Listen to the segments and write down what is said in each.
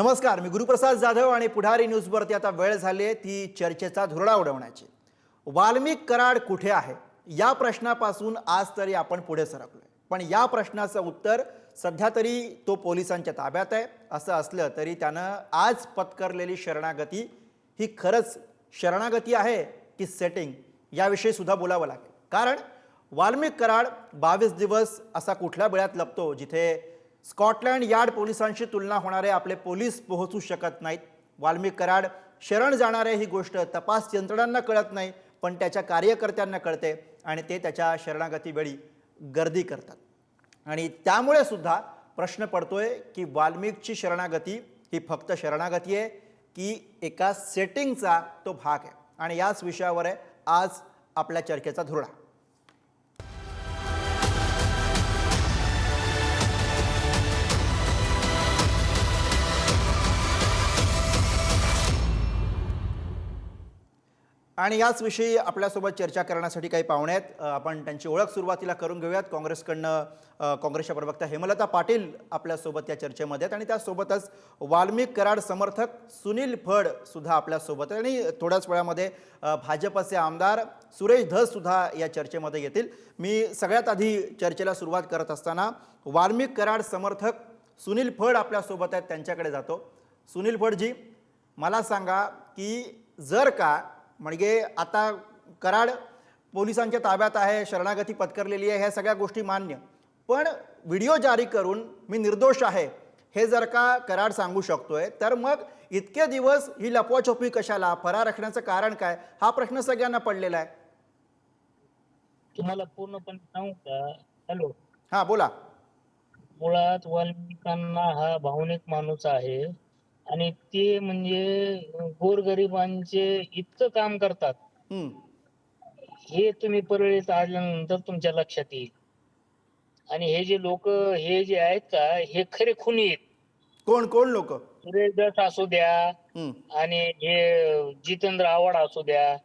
नमस्कार मी गुरुप्रसाद जाधव आणि पुढारी न्यूजवरती आता वेळ झाली आहे. ती चर्चेचा धुरडा उडवण्याची. वाल्मिक कराड कुठे आहे? या प्रश्नापासून आज तरी आपण पुढे सरकलोय. पण या प्रश्नाचं उत्तर सध्या तरी तो पोलिसांच्या ताब्यात आहे. असं असलं तरी त्यानं आज पत्करलेली शरणागती ही खरंच शरणागती आहे की सेटिंग याविषयी सुद्धा बोलावं लागेल. कारण वाल्मिक कराड बावीस दिवस असा कुठल्या वेळात लपतो जिथे स्कॉटलँड यार्ड पोलिसांशी तुलना होणारे आपले पोलीस पोहोचू शकत नाहीत. वाल्मिक कराड शरण जाणारे ही गोष्ट तपास यंत्रणांना कळत नाही पण त्याच्या कार्यकर्त्यांना कळते आणि ते त्याच्या शरणागतीवेळी गर्दी करतात. आणि त्यामुळे सुद्धा प्रश्न पडतोय की वाल्मिकची शरणागती ही फक्त शरणागती आहे की एका सेटिंगचा तो भाग आहे. आणि याच विषयावर आहे आज आपल्या चर्चेचा धुरळा. आणि याच विषयी आपल्यासोबत चर्चा करण्यासाठी काही पाहुणे आहेत. आपण त्यांची ओळख सुरुवातीला करून घेऊयात. काँग्रेसकडनं काँग्रेसच्या प्रवक्ता हेमलता पाटील आपल्यासोबत या चर्चेमध्ये आहेत. आणि त्यासोबतच वाल्मिक कराड समर्थक सुनील फड सुद्धा आपल्यासोबत आहे आणि थोड्याच वेळामध्ये भाजपचे आमदार सुरेश धस सुद्धा या चर्चेमध्ये येतील. मी सगळ्यात आधी चर्चेला सुरुवात करत असताना वाल्मिक कराड समर्थक सुनील फड आपल्यासोबत आहेत. त्यांच्याकडे जातो. सुनील फडजी मला सांगा की जर का म्हणजे आता कराड पोलिसांच्या ताब्यात आहे शरणागती पत्करलेली आहे ह्या सगळ्या गोष्टी मान्य. पण व्हिडिओ जारी करून मी निर्दोष आहे हे जर का कराड सांगू शकतोय तर मग इतके दिवस ही लपवाछपवी कशाला? फरार राखण्याचं कारण काय? हा प्रश्न सगळ्यांना पडलेला आहे. तुम्हाला पूर्णपणे सांगू का? हॅलो. हां बोला. मुळात वाल्मिकांना हा भावनिक माणूस आहे. आणि ते म्हणजे गोरगरिबांचे इतकं काम करतात. हे तुम्ही परळीत आल्यानंतर तुमच्या लक्षात येईल. आणि हे जे लोक हे जे आहेत का हे खरे खुनी आहेत. कोण कोण लोक? सुरेश दस असू द्या आणि हे जितेंद्र आव्हाड असू द्या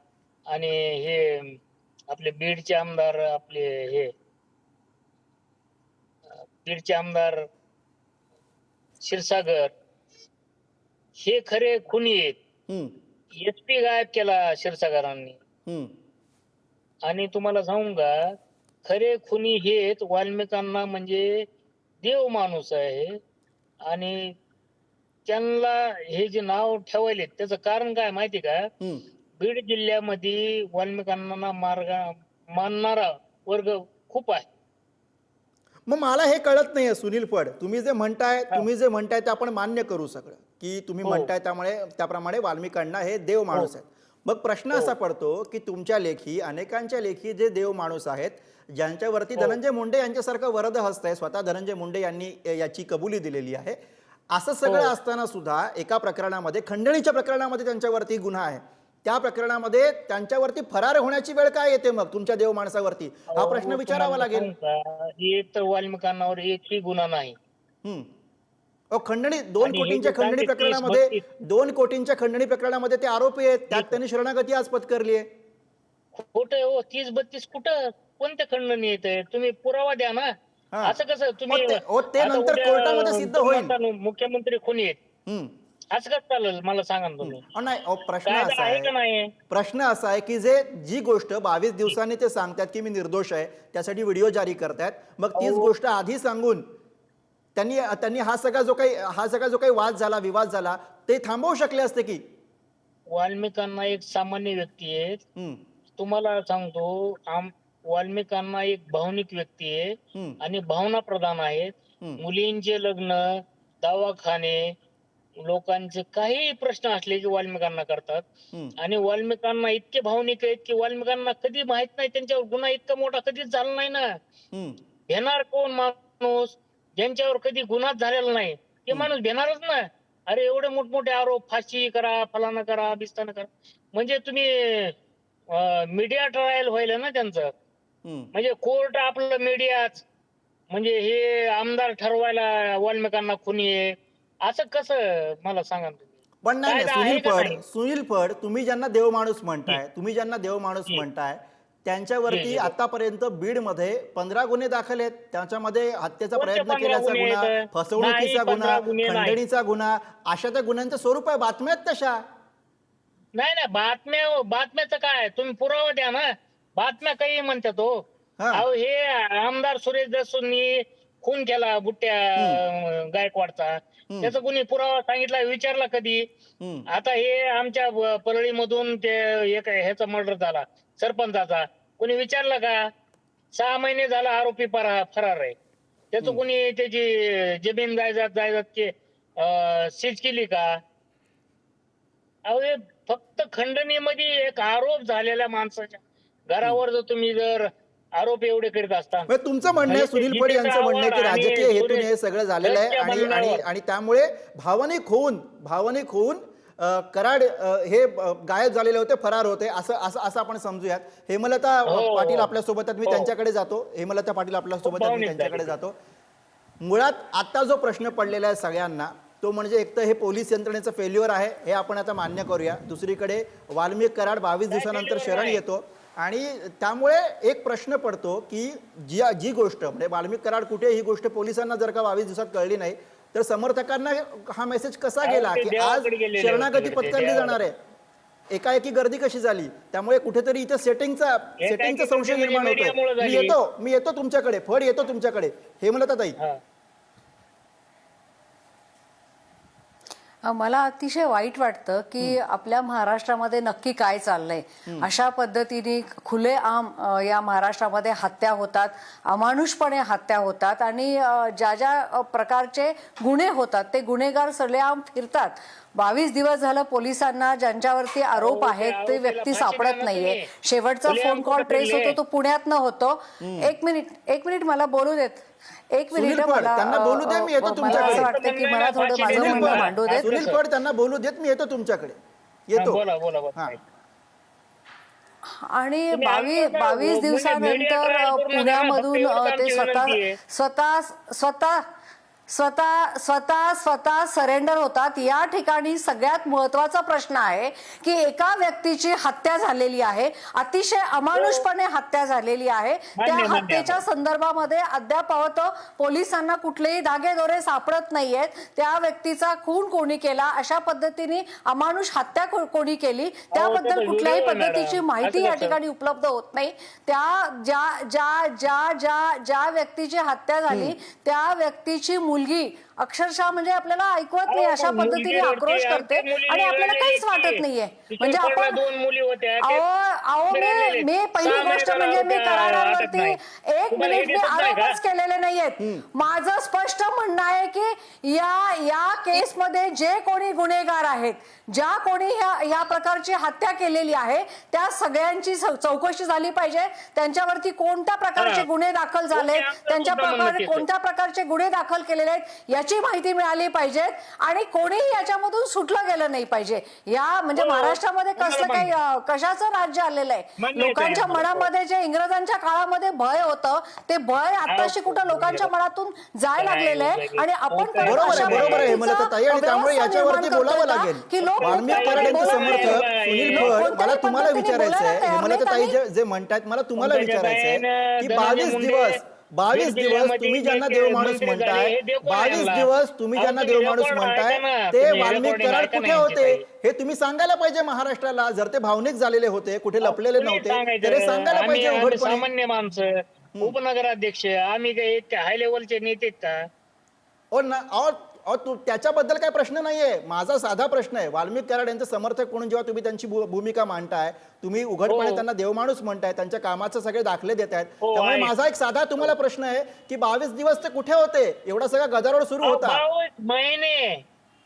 आणि हे आपले बीडचे आमदार आपले हे बीडचे आमदार क्षीरसागर हे खरे खुनी आहेत. एस पी गायब केला क्षीरसागरांनी. आणि तुम्हाला सांगू का खरे खुनी हेच वाल्मिकांना म्हणजे देव माणूस आहे. आणि त्यांना हे जे नाव ठेवायले त्याचं कारण काय माहिती का? बीड जिल्ह्यामध्ये वाल्मिकांना मार्ग मानणारा वर्ग खूप आहे. मग मला हे कळत नाहीये सुनील फड. तुम्ही जे म्हणताय तुम्ही जे म्हणताय ते आपण मान्य करू सगळं. की तुम्ही हो. म्हणताय त्यामुळे त्याप्रमाणे वाल्मिकांना हे देव माणूस आहेत. मग प्रश्न असा पडतो की तुमच्या लेखी अनेकांच्या लेखी जे देव माणूस आहेत ज्यांच्यावरती धनंजय मुंडे यांच्यासारखं वरद हस्त आहे स्वतः धनंजय मुंडे यांनी याची कबुली दिलेली आहे. असं सगळं असताना सुद्धा एका प्रकरणामध्ये खंडणीच्या प्रकरणामध्ये त्यांच्यावरती गुन्हा आहे. त्या प्रकरणामध्ये त्यांच्यावरती फरार होण्याची वेळ काय येते मग तुमच्या देव माणसावरती? हा प्रश्न विचारावा लागेल. वाल्मिकांवर एकही गुन्हा नाही. खंडणी दोन कोटींच्या खंडणी प्रकरणामध्ये. दोन कोटींच्या खंडणी प्रकरणामध्ये ते आरोपी आहेत त्यात त्यांनी शरणागती आज पत्करली आहे खोटं हो तीस बत्तीस कुठं कोणत्या खंडणी येत तुम्ही पुरावा द्या ना. असं कसं तुम्ही हो ते- नंतर कोर्टामध्ये सिद्ध होईल. मुख्यमंत्री कोणी आहेत. असं कसं चालेल मला सांगा तुम्ही नाही प्रश्न असा आहे का आहे नाही प्रश्न असा आहे की जे जी गोष्ट बावीस दिवसांनी ते सांगतात की मी निर्दोष आहे त्यासाठी व्हिडिओ जारी करतायत मग तीच. गोष्ट आधी सांगून त्यांनी त्यांनी हा सगळा जो काही हा सगळा जो काही वाद झाला विवाद झाला ते थांबवू शकले असते की? वाल्मिकांना एक सामान्य व्यक्ती आहे. तुम्हाला सांगतो आम वाल्मिकांना एक भावनिक व्यक्ती आहे आणि भावना प्रधान आहेत. मुलींचे लग्न दवाखाने लोकांचे काही प्रश्न असले की वाल्मिकांना करतात. आणि वाल्मिकांना इतके भावनिक आहेत की वाल्मिकांना कधी माहीत नाही त्यांच्यावर गुन्हा इतका मोठा कधीच झाला नाही ना. भेणार कोण माणूस? ज्यांच्यावर कधी गुन्हाच झालेला नाही ते माणूस भेणारच ना. अरे एवढे मोठमोठे आरोप फाशी करा फलाना करा बिस्ताना करा. म्हणजे तुम्ही मीडिया ट्रायल व्हायला ना त्यांचं. म्हणजे कोर्ट आपलं मीडियाच म्हणजे हे आमदार ठरवायला वाल्मिकांना खुनी आहे असं कसं मला सांगा पण नाही सुनील नाही? सुनील फड तुम्ही ज्यांना देव माणूस म्हणताय तुम्ही ज्यांना देव माणूस. म्हणताय त्यांच्यावरती. आतापर्यंत बीडमध्ये पंधरा गुन्हे दाखल आहेत. त्याच्यामध्ये हत्येचा प्रयत्न 15 केल्याचा गुन्हे? फसवणुकीचा नाही, गुन्हा 15 गुन्हे नाही. खंडणीचा गुन्हा अशा त्या गुन्ह्यांचं स्वरूप आहे. बातम्या आहेत तशा. नाही नाही बातम्या बातम्याचं काय तुम्ही पुरावा द्या ना. बातम्या काही म्हणतात हा. अहो हे आमदार सुरेश दसूंनी खून केला बुट्ट्या गायकवाडचा. त्याचा कोणी पुरावा सांगितला विचारला कधी. आता हे आमच्या ब- परळीमधून ते एक ह्याचा मर्डर झाला. सरपंचाचा. कोणी विचारलं का? सहा महिने झाला आरोपी फरा- फरार आहे. त्याचं कोणी त्याची जमीन जायदाद जायदादची सीज केली का? अहो हे फक्त खंडणीमध्ये एक आरोप झालेल्या माणसाच्या घरावर जर तुम्ही जर आरोप एवढे करीत असता. तुमचं म्हणणं आहे सुनील जितेंद्र यांचं म्हणणं आहे की राजकीय हेतूने हे सगळं झालेलं आहे आणि आणि त्यामुळे भावनिक होऊन भावनिक होऊन कराड हे गायब झालेले होते फरार होते असं असं असं आपण समजूयात हेमलता हो, पाटील हो. आपल्यासोबत आहेत मी हो. त्यांच्याकडे जातो हेमलता पाटील आपल्यासोबत आहेत मी त्यांच्याकडे. जातो मुळात आता जो प्रश्न पडलेला आहे सगळ्यांना तो म्हणजे एक तर हे पोलीस यंत्रणेचं फेल्युअर आहे हे आपण आता मान्य करूया दुसरीकडे वाल्मिक कराड बावीस दिवसानंतर शरण. येतो आणि त्यामुळे एक प्रश्न पडतो की जी जी गोष्ट म्हणजे वाल्मिक कराड कुठे ही गोष्ट पोलिसांना जर का बावीस दिवसात कळली नाही तर समर्थकांना हा मेसेज कसा गेला की आज शरणागती होते, पत्करली. जाणार आहे. एकाएकी गर्दी कशी झाली? त्यामुळे कुठेतरी इथे सेटिंगचा सेटिंगचा संशय निर्माण होतोय. मीडियामुळे मी. येतो मी येतो तुमच्याकडे. फड येतो तुमच्याकडे. हे म्हणत ताई हा. अ, मला अतिशय वाईट वाटतं की आपल्या महाराष्ट्रामध्ये नक्की काय चाललंय? अशा पद्धतीने खुलेआम अ, या महाराष्ट्रामध्ये हत्या होतात अमानुषपणे हत्या होतात आणि ज्या ज्या प्रकारचे गुन्हे होतात ते गुन्हेगार सगळेआम फिरतात. बावीस दिवस झालं पोलिसांना ज्यांच्यावरती आरोप अहो, आहेत ते व्यक्ती सापडत ना नाहीये. शेवटचा फोन कॉल ट्रेस? होतो तो पुण्यातनं होतो एक मिनिट एक मिनिट मला बोलू देत एक मिनिट मला त्यांना बोलू दे, मी येतो तुमच्याकडे. असं वाटतं की मला थोडं माझं सुनील म्हणणं मांडू देत सुनील फड त्यांना बोलू देत मी येतो तुमच्याकडे हा, येतो बोला बोला बोला हा. आणि बावीस? बावीस म्हणजे दिवसानंतर पुण्यामधून ते स्वतः. स्वतः स्वतः स्वतः स्वतः स्वतः सरेंडर होतात. या ठिकाणी सगळ्यात महत्त्वाचा प्रश्न आहे की एका व्यक्तीची हत्या झालेली आहे. अतिशय अमानुषपणे हत्या झालेली आहे. त्या. हत्येच्या संदर्भामध्ये अद्याप पोलिसांना कुठलेही धागेदोरे सापडत नाहीयेत. त्या व्यक्तीचा खून कोणी केला? अशा पद्धतीने अमानुष हत्या कोणी केली? त्याबद्दल कुठल्याही पद्धतीची. माहिती या? ठिकाणी उपलब्ध होत नाही. त्या ज्या ज्या ज्या ज्या ज्या व्यक्तीची हत्या झाली त्या व्यक्तीची 울기 अक्षरशः म्हणजे आपल्याला ऐकवत नाही अशा पद्धतीने आक्रोश करते आणि आपल्याला काहीच वाटत. नाहीये म्हणजे आपण अहो मी. मी पहिली गोष्ट म्हणजे मी झाला करारावरती. एक मिनिट मी? आरोपच केलेले नाहीयेत माझं स्पष्ट म्हणणं आहे की या या केसमध्ये जे कोणी गुन्हेगार आहेत ज्या कोणी ह्या या प्रकारची हत्या केलेली आहे त्या सगळ्यांची चौकशी झाली पाहिजे त्यांच्यावरती कोणत्या प्रकारचे. गुन्हे दाखल आमचं त्यांच्या. कोणत्या प्रकारचे गुन्हे दाखल केलेले आहेत याची माहिती मिळाली पाहिजे आणि कोणीही याच्यामधून सुटलं गेलं नाही पाहिजे. या म्हणजे हो, महाराष्ट्रामध्ये कसलं काही कशाचं राज्य आलेलं आहे? लोकांच्या. मनामध्ये जे इंग्रजांच्या काळामध्ये भय होतं ते भय आताशी कुठं लोकांच्या मनातून नाही, लागलेलं आहे. आणि आपण आणि त्यामुळे याच्यावरती बोलावं लागेल. का? लोक समर्थक मला तुम्हाला विचारायचं आहे नाहीत जे जे म्हणतात मला तुम्हाला विचारायचं आहे की बावीस दिवस बावीस दिवस तुम्ही ज्यांना देव माणूस म्हणताय हे बावीस? दिवस तुम्ही ज्यांना देव माणूस म्हणताय ते वाल्मिक कराड कुठे होते? हे तुम्ही सांगायला पाहिजे महाराष्ट्राला. जर ते भावनिक झालेले होते कुठे लपलेले नव्हते? तर हे सांगायला पाहिजे सामान्य माणसं उपनगराध्यक्ष आम्ही काही हाय लेवलचे नेते का? ओ ना अहो तू त्याच्याबद्दल काही प्रश्न नाहीये. माझा साधा प्रश्न आहे. वाल्मिक कराड यांचे समर्थक म्हणून जेव्हा तुम्ही त्यांची भूमिका मांडताय तुम्ही उघडपणे हो. त्यांना देवमाणूस म्हणताय त्यांच्या कामाचे सगळे दाखले देत आहेत. हो, त्यामुळे आहे. माझा एक साधा तुम्हाला प्रश्न आहे की बावीस दिवस ते कुठे होते? एवढा सगळा गदारोळ सुरू होता. बावीस महिने.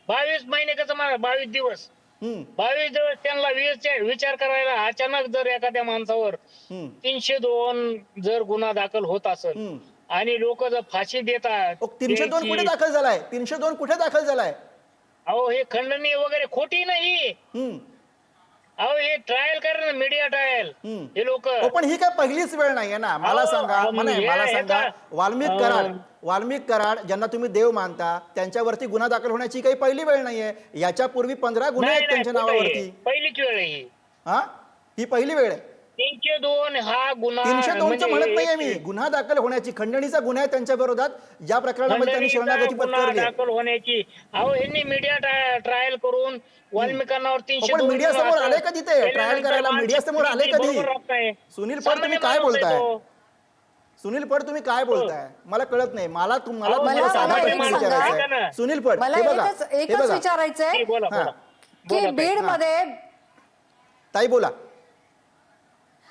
बावीस महिने कसं म्हणा बावीस दिवस. हम्म, बावीस दिवस त्यांना विचार विचार करायला अचानक जर एखाद्या माणसावर हम्म, तीनशे दोन जर गुन्हा दाखल होत असेल हम्म. आणि लोक जर फाशी देतात तीनशे दोन कुठे दाखल झालाय? तीनशे दोन कुठे दाखल झालाय? अहो हे खंडणी वगैरे खोटी नाही. अहो हे ट्रायल करा ना मीडिया ट्रायल. हे लोक पण ही काय पहिलीच वेळ नाहीये ना? मला सांगा मला सांगा. वाल्मिक कराड वाल्मिक कराड ज्यांना तुम्ही देव मानता त्यांच्यावरती गुन्हा दाखल होण्याची काही पहिली वेळ नाहीये. याच्या पूर्वी पंधरा गुन्हे नाही आहेत त्यांच्या. नावावरती. पहिलीच वेळ आहे ही. हा? ही पहिली वेळ आहे. तीनशे दोन हा गुन्हा तीनशे दोनचं म्हणजे म्हणत नाहीये मी गुन्हा दाखल होण्याची खंडणीचा गुन्हा आहे त्यांच्या विरोधात ज्या प्रकरणामध्ये त्यांनी खंडणीचा शरणागती गुन्हा पत्करली आहे. दाखल होण्याची अहो यांनी मीडिया ट्रायल करून वाल्मिकांवर तीनशे दोन मीडिया समोर आले का तिथे? केल्यानंतर करायला मीडिया समोर आले कधी? बरोबर. सुनील पड तुम्ही सामान्य काय माणूस आहे बोलताय तो. सुनील पड तुम्ही काय बोलताय मला कळत नाही मला तुम- मला अहो, तुम्हाला मला- साधा मला प्रश्न एक सांगा. विचारायचा ऐका आहे ना. सुनील पड मला हे बघा एकच हे एकच बघा विचारायचंय ठीक, बोला हा. बोला की बोला ताई. बीडमध्ये ताई बोला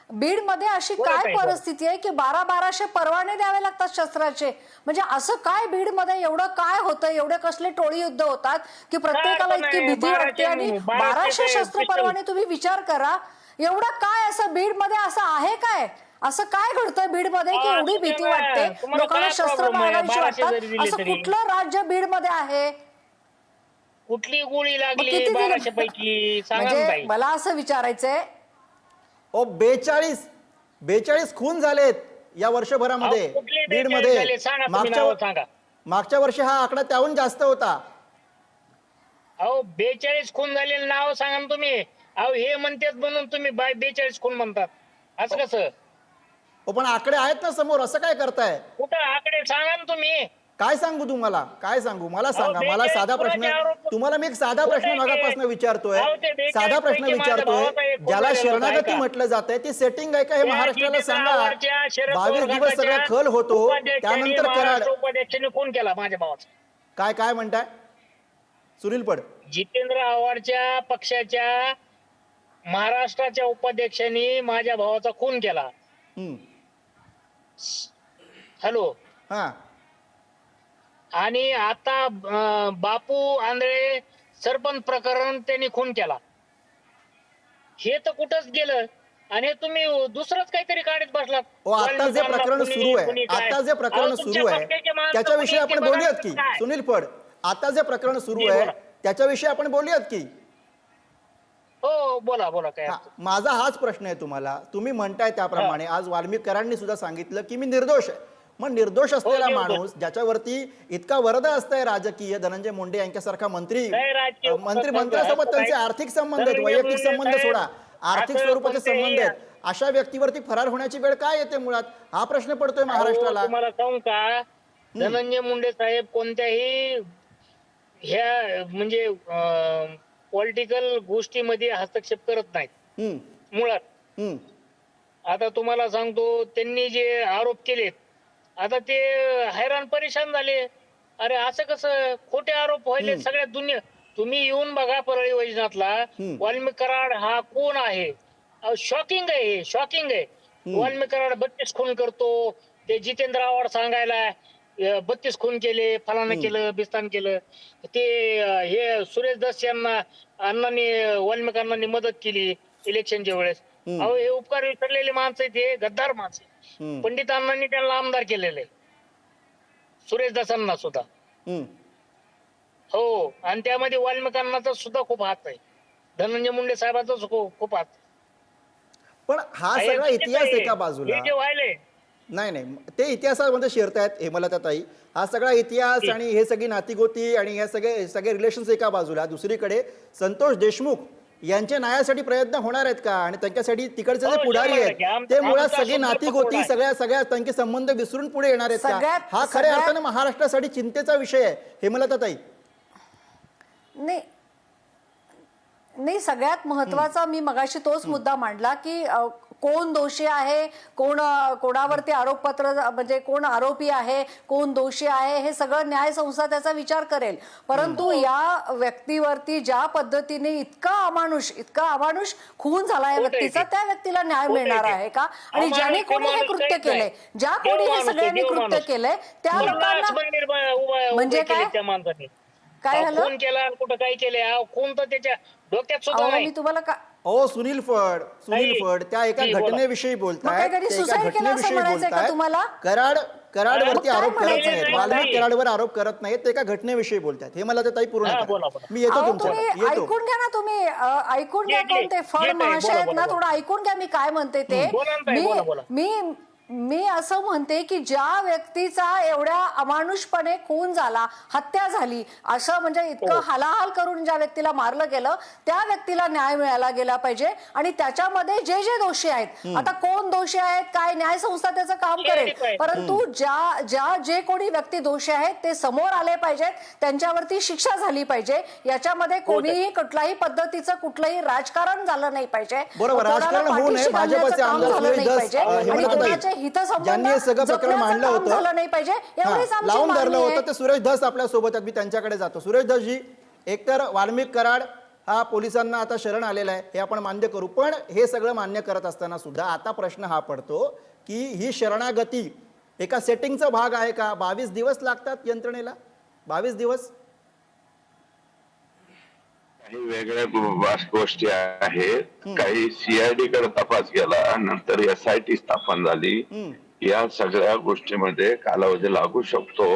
बीडमध्ये अशी काय. परिस्थिती आहे की बारा बाराशे परवाने द्यावे लागतात शस्त्राचे म्हणजे असं काय बीडमध्ये एवढं काय होतं एवढे कसले टोळी युद्ध होतात की प्रत्येकाला इतकी भीती वाटते आणि बाराशे शस्त्र. परवाने तुम्ही विचार करा एवढं काय असं बीडमध्ये असं आहे काय असं काय घडतंय बीडमध्ये की एवढी भीती. वाटते लोकांना शस्त्र? बाळगायची वाटतात असं. कुठलं राज्य बीडमध्ये आहे कुठली गोळी लागली? बाराशे पैकी म्हणजे मला असं विचारायचंय ओ बेचाळीस बेचाळीस खून झालेत या वर्षभरामध्ये अहो, कुठले बीड 42 मध्ये झाले? सांगा तुम्ही नावं सांगा. मागच्या वर्षी हा आकडा त्याहून जास्त होता. अहो बेचाळीस खून झालेले नाव सांगा ना तुम्ही. अहो हे म्हणतात म्हणून तुम्ही बाय बेचाळीस खून म्हणतात. असं कसं? हो पण आकडे आहेत ना समोर असं काय करताय? कुठं आकडे सांगा ना तुम्ही. काय सांगू तुम्हाला? काय सांगू? मला सांगा मला साधा प्रश्न तुम्हाला मी एक साधा प्रश्न मागापासून विचारतोय. साधा प्रश्न विचारतोय. ज्याला शरणागती. म्हटलं जात ती सेटिंग आहे का हे महाराष्ट्राला सांगा. बावीस दिवस सगळा खल होतो. त्यानंतर कराड खून केला माझ्या भावाचा. काय काय म्हणताय? सुनील पड. जितेंद्र आव्हाडच्या पक्षाच्या महाराष्ट्राच्या उपाध्यक्षांनी माझ्या भावाचा खून केला. हम्म. हॅलो. हा. आणि आता अं, बापू आंधळे सरपंच प्रकरण त्यांनी खून केला. हे तर कुठंच गेलं. आणि हे तुम्ही दुसरंच काहीतरी काढत बसलात. ओ आता जे प्रकरण सुरू आहे. आता जे प्रकरण सुरू आहे त्याच्याविषयी आपण बोलूयात की. सुनील पड आता जे प्रकरण सुरू आहे बोला. त्याच्याविषयी आपण बोलूयात की. हो बोला बोला काय हा, माझा हाच प्रश्न आहे तुम्हाला. तुम्ही म्हणताय त्याप्रमाणे. आज वाल्मिकरांनी सुद्धा सांगितलं की मी निर्दोष आहे. मग निर्दोष असलेला निर्दोष. माणूस ज्याच्यावरती इतका वरद असतंय राजकीय धनंजय मुंडे यांच्यासारखा मंत्री मंत्री मंत्र्यासोबत त्यांचे आर्थिक संबंध आहेत वैयक्तिक संबंध सोडा. आर्थिक स्वरूपाचे संबंध आहेत. अशा व्यक्तीवरती फरार होण्याची वेळ काय येते मुळात? हा प्रश्न पडतोय महाराष्ट्राला. तुम्हाला सांगू का? धनंजय मुंडे साहेब कोणत्याही ह्या म्हणजे पॉलिटिकल गोष्टीमध्ये हस्तक्षेप करत नाहीत. मुळात. हम्म. आता तुम्हाला सांगतो त्यांनी जे आरोप केलेत आता ते हैराण परेशान झाले. अरे असं कसं? खोटे आरोप व्हायले सगळ्या दुनिया. तुम्ही येऊन बघा परळी वैजनाथला. वाल्मिक कराड हा कोण आहे? शॉकिंग आहे हे शॉकिंग आहे. वाल्मिक कराड बत्तीस खून करतो. ते जितेंद्र आव्हाड सांगायला बत्तीस खून केले फलानं केलं बिस्तान केलं. ते हे सुरेश दस यांना अण्णांनी वाल्मिक अण्णांनी मदत केली इलेक्शनच्या वेळेस. अहो हे उपकार विसरलेले माणसं हे गद्दार माणसं पंडित अण्णांनी त्यांना आमदार केलेले. सुरेश दासांना सुद्धा. हम्म. हो आणि त्यामध्ये वाल्मिकांनाचा सुद्धा खूप हात आहे. धनंजय मुंडे साहेबांचा खूप हात पण हा सगळा इतिहास. एका बाजूला. नाही नाही. ते इतिहासामध्ये शिरतायत हेमलता ताई हा सगळा इतिहास आणि हे सगळी नातीगोती आणि हे सगळे सगळे रिलेशन्स एका बाजूला. दुसरीकडे संतोष देशमुख यांचे न्यायासाठी प्रयत्न होणार आहेत का? आणि त्यांच्यासाठी तिकडचे जे हो, पुढारी आहेत ते मुळात सगळी पुढं आहे. सगळ्या सगळ्या त्यांचे संबंध विसरून पुढे येणार आहेत का? हा खऱ्या अर्थाने महाराष्ट्रासाठी चिंतेचा विषय आहे. हेमलता ताई. नाही नाही सगळ्यात महत्त्वाचा मी मगाशी तोच मुद्दा मांडला की कोण दोषी आहे कोण कोणावरती आरोपपत्र म्हणजे कोण आरोपी आहे कोण दोषी आहे हे सगळं न्याय संस्था त्याचा विचार करेल परंतु या व्यक्तीवरती ज्या पद्धतीने इतका अमानुष इतका अमानुष खून झाला या व्यक्तीचा. त्या व्यक्तीला न्याय मिळणार. आहे का आणि ज्याने कोणी हे कृत्य केलंय. ज्या कोणी हे सगळ्यांनी कृत्य. केलंय त्या लोकांना म्हणजे काय? काय झालं केला कुठं काय केले खून तर त्याच्या डोक्यात सुद्धा अहो नाही मी तुम्हाला का ओ सुनील फड सुनील नाही. फड त्या एका नाही, बोला. घटनेविषयी मग बोलताय काय त्यांनी त्या एका suicide केलं असं घटनेविषयी म्हणायचंय का बोलतायत. तुम्हाला? कराड कराडवरती मग काय आरोप करत? नाहीत नाही, वाल्मिक नाही. कराडवर आरोप करत नाहीत ते एका घटनेविषयी बोलतात हे मला ते ताई पूर्ण हा, करा. बोला, बोला. मी येतो अहो, तुमच्या तुम्ही येतो ऐकून घ्या ना तुम्ही अ, ऐकून घ्या कोण ते ताई, महाशय बोला, आहेत ना बोला, थोडं ऐकून घ्या मी काय म्हणते ते बोला ना ताई, मी बोला, बोला. मी मी असं म्हणते की ज्या व्यक्तीचा एवढ्या अमानुषपणे खून झाला हत्या झाली असं म्हणजे इतकं हालाहाल करून ज्या व्यक्तीला मारलं गेलं त्या व्यक्तीला न्याय मिळायला गेला पाहिजे. आणि त्याच्यामध्ये जे जे दोषी आहेत आता कोण दोषी आहेत काय न्याय संस्था त्याचं काम करेल. परंतु ज्या ज्या जे कोणी व्यक्ती दोषी आहेत ते समोर आले पाहिजेत त्यांच्यावरती शिक्षा झाली पाहिजे. याच्यामध्ये कोणीही कुठल्याही पद्धतीचं कुठलंही राजकारण झालं नाही पाहिजे. झालं नाही पाहिजे. आणि ज्यांनी हे सगळं प्रकरण मांडलं होतं नाही पाहिजे लावून धरलं. होतं ते सुरेश धस आपल्यासोबत आहेत मी त्यांच्याकडे जातो. सुरेश धसजी एकतर वाल्मिक कराड हा पोलिसांना आता शरण आलेला आहे हे आपण मान्य करू पण हे सगळं मान्य करत असताना सुद्धा आता प्रश्न हा पडतो की ही शरणागती एका सेटिंगचा भाग आहे का? बावीस दिवस लागतात यंत्रणेला? बावीस दिवस? काही वेगळ्या गोष्टी आहेत. काही सीआयडी कडे तपास केला नंतर एस आय टी स्थापन झाली. या सगळ्या गोष्टीमध्ये कालावधी लागू शकतो.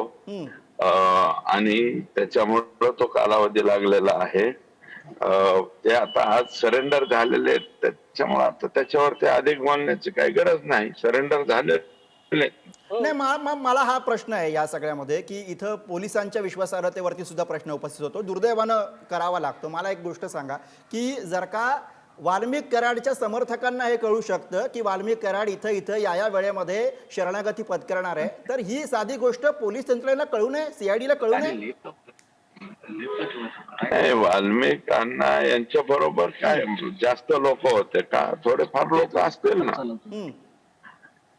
आणि त्याच्यामुळे तो कालावधी लागलेला आहे. ते आता आज सरेंडर झालेले आहेत. त्याच्यामुळे आता त्याच्यावरती अधिक बोलण्याची काही गरज नाही. सरेंडर झालेले नाही मा- मा- मला हा प्रश्न आहे या सगळ्यामध्ये की इथं पोलिसांच्या विश्वासार्हतेवरती सुद्धा प्रश्न उपस्थित होतो. दुर्दैवानं करावा लागतो. मला एक गोष्ट सांगा की जर का वाल्मिक कराडच्या समर्थकांना हे कळू शकतं की वाल्मिक कराड इथं इथं या या वेळेमध्ये शरणागती पत्करणार आहे तर ही साधी गोष्ट पोलीस यंत्रणेला कळू नये सीआयडीला कळू नये? नाही वाल्मिकांना यांच्या बरोबर काय जास्त लोक होते का? थोडेफार लोक असतील ना. हम्म.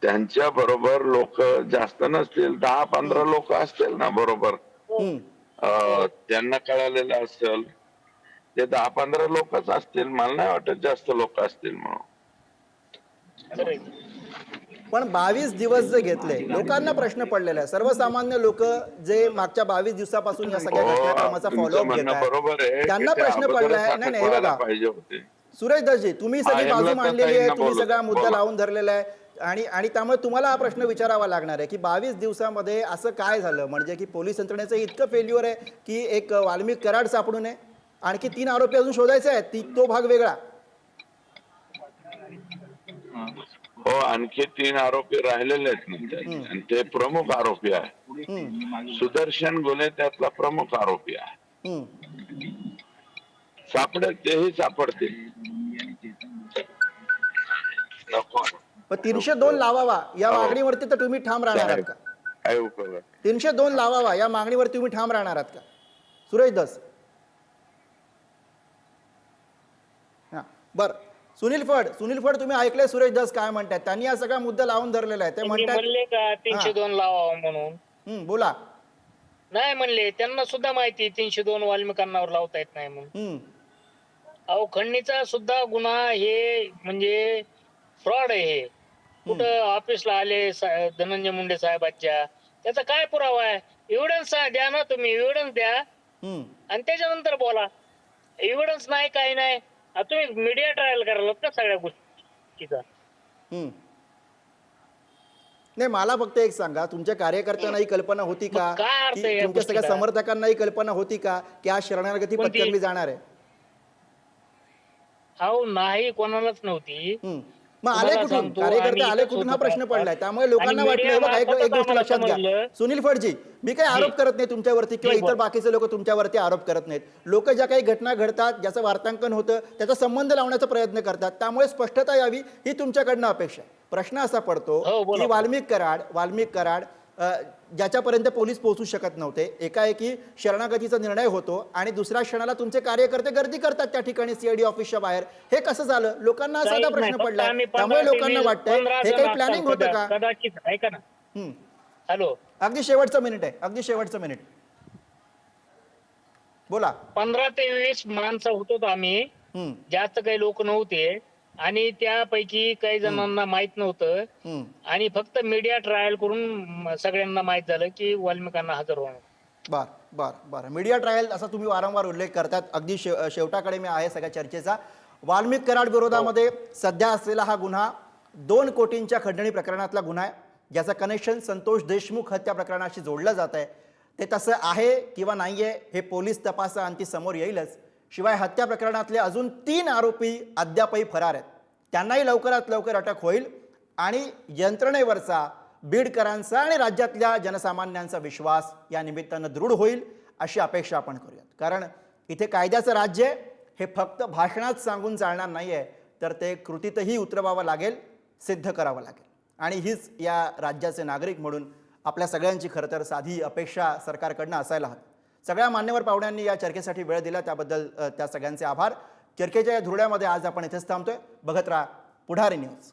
त्यांच्या बरोबर लोक जास्त नसतील दहा पंधरा लोक असतील ना बरोबर. हम्म. अं, त्यांना कळालेलं असेल ते दहा पंधरा लोकच असतील मला नाही वाटत जास्त लोक असतील म्हणून. पण बावीस दिवस जे घेतले लोकांना प्रश्न पडलेला आहे सर्वसामान्य लोक जे मागच्या बावीस दिवसापासून या सगळ्या हो, घटनाक्रमाचा फॉलोअप घेत त्यांना प्रश्न पडलाय. नाही नाही हे बघा. पाहिजे होते. सुरेश दर्जी तुम्ही सगळी हा, बाजू मांडलेली आहे तुम्ही सगळा. मुद्दा. लावून धरलेला आहे. आणि आणि त्यामुळे तुम्हाला हा प्रश्न विचारावा लागणार आहे की बावीस दिवसामध्ये असं काय झालं? म्हणजे की पोलीस यंत्रणेचं इतकं फेल्युअर आहे की एक वाल्मिक कराड सापडू नये. आणखी तीन आरोपी अजून शोधायचे आहेत. ती तो भाग वेगळा. हो आणखी तीन आरोपी राहिलेले आहेत त्याचे. आणि ते प्रमुख आरोपी आहे सुदर्शन गुन्हे त्यातला प्रमुख आरोपी आहे. सापडेल तेही सापडतील. नको. पण तीनशे दोन लावावा. या हो. मागणीवरती तर तुम्ही ठाम राहणार आहात का? तीनशे दोन लावावा. या मागणीवर तुम्ही ठाम राहणार आहात का? सुरेश दस. हा बर. सुनील फड सुनील फड तुम्ही ऐकले सुरेश दस काय म्हणतात त्यांनी हा सगळा मुद्दा लावून धरलेला आहे ते म्हणतात तीनशे दोन लावावं म्हणून? हम्म, बोला. नाही म्हणले. त्यांना सुद्धा माहिती तीनशे दोन वाल्मिकांनावर लावता येत नाही म्हणून. हम्म, अहो खंडणीचा सुद्धा गुन्हा हे म्हणजे फ्रॉड आहे हे. कुठं ऑफिसला आले सा- धनंजय मुंडे साहेबांच्या त्याचा काय पुरावा आहे एव्हिडन्स द्या ना तुम्ही एव्हिडन्स द्या हम्म. आणि त्याच्यानंतर बोला एव्हिडन्स नाही काही नाही आता तुम्ही मीडिया ट्रायल करायला का सगळ्या गोष्टीचा हम्म. नाही मला फक्त एक सांगा तुमच्या कार्यकर्त्यांना ही कल्पना होती का मग काय अर्थ की आहे या तुमच्या सगळ्या गोष्टीला? समर्थकांना ही कल्पना होती का की आज शरणागती कोणती? पत्करली जाणार आहे अहो नाही कोणालाच नव्हती हम्म. मग आले कुठून कार्यकर्ते आले कुठून हा प्रश्न? पडलाय त्यामुळे लोकांना वाटलं हे एक गोष्ट लक्षात घ्या सुनील फडजी मी काही आरोप करत नाही तुमच्यावरती किंवा इतर. बाकीचे लोक तुमच्यावरती आरोप करत नाहीत लोक ज्या काही घटना घडतात ज्याचं वार्तांकन होतं त्याचा संबंध लावण्याचा प्रयत्न करतात त्यामुळे स्पष्टता यावी ही तुमच्याकडनं अपेक्षा. प्रश्न असा पडतो हो. की वाल्मिक कराड वाल्मिक कराड ज्याच्यापर्यंत पोलीस पोहोचू शकत नव्हते. एकाएकी शरणागतीचा निर्णय होतो आणि दुसऱ्या क्षणाला तुमचे कार्यकर्ते गर्दी करतात त्या ठिकाणी सीआयडी ऑफिसच्या बाहेर. हे कसं झालं? लोकांना साधा. प्रश्न आम्ही त्यामुळे लोकांना वाटतंय हे काही प्लॅनिंग होतं का? कदाचित ऐका ना. हम्म. हॅलो. अगदी शेवटचं मिनिट आहे. अगदी शेवटचं मिनिट बोला. पंधरा ते वीस माणसं होतो आम्ही. जास्त काही लोक नव्हते. आणि त्यापैकी काही जणांना माहीत नव्हतं. आणि फक्त मीडिया ट्रायल करून सगळ्यांना माहीत झालं की वाल्मिकांना हजर होणं बर बर बर. मीडिया ट्रायल असा तुम्ही वारंवार उल्लेख करतात. अगदी शेव शेवटाकडे मी आहे सगळ्या चर्चेचा. वाल्मिक कराड विरोधामध्ये सध्या असलेला हा गुन्हा दोन कोटींच्या खंडणी प्रकरणातला गुन्हा आहे ज्याचं कनेक्शन संतोष देशमुख हत्या प्रकरणाशी जोडलं जात आहे ते तसं आहे किंवा नाही आहे हे पोलीस तपासाअंती समोर येईलच. शिवाय हत्या प्रकरणातले अजून तीन आरोपी अद्यापही फरार आहेत. त्यांनाही लवकरात लवकर अटक होईल आणि यंत्रणेवरचा बीडकरांचा आणि राज्यातल्या जनसामान्यांचा विश्वास या निमित्तानं दृढ होईल अशी अपेक्षा आपण करूयात. कारण इथे कायद्याचं राज्य हे फक्त भाषणात सांगून चालणार नाही आहे तर ते कृतीतही उतरवावं लागेल सिद्ध करावं लागेल. आणि हीच या राज्याचे नागरिक म्हणून आपल्या सगळ्यांची खरं तर साधी अपेक्षा सरकारकडनं असायला हवी. सगळ्या मान्यवर पाहुण्यांनी या चर्चेसाठी वेळ दिला त्याबद्दल त्या सगळ्यांचे आभार. चर्चेच्या या धुरड्यामध्ये आज आपण इथेच थांबतोय. बघत राहा पुढारी न्यूज.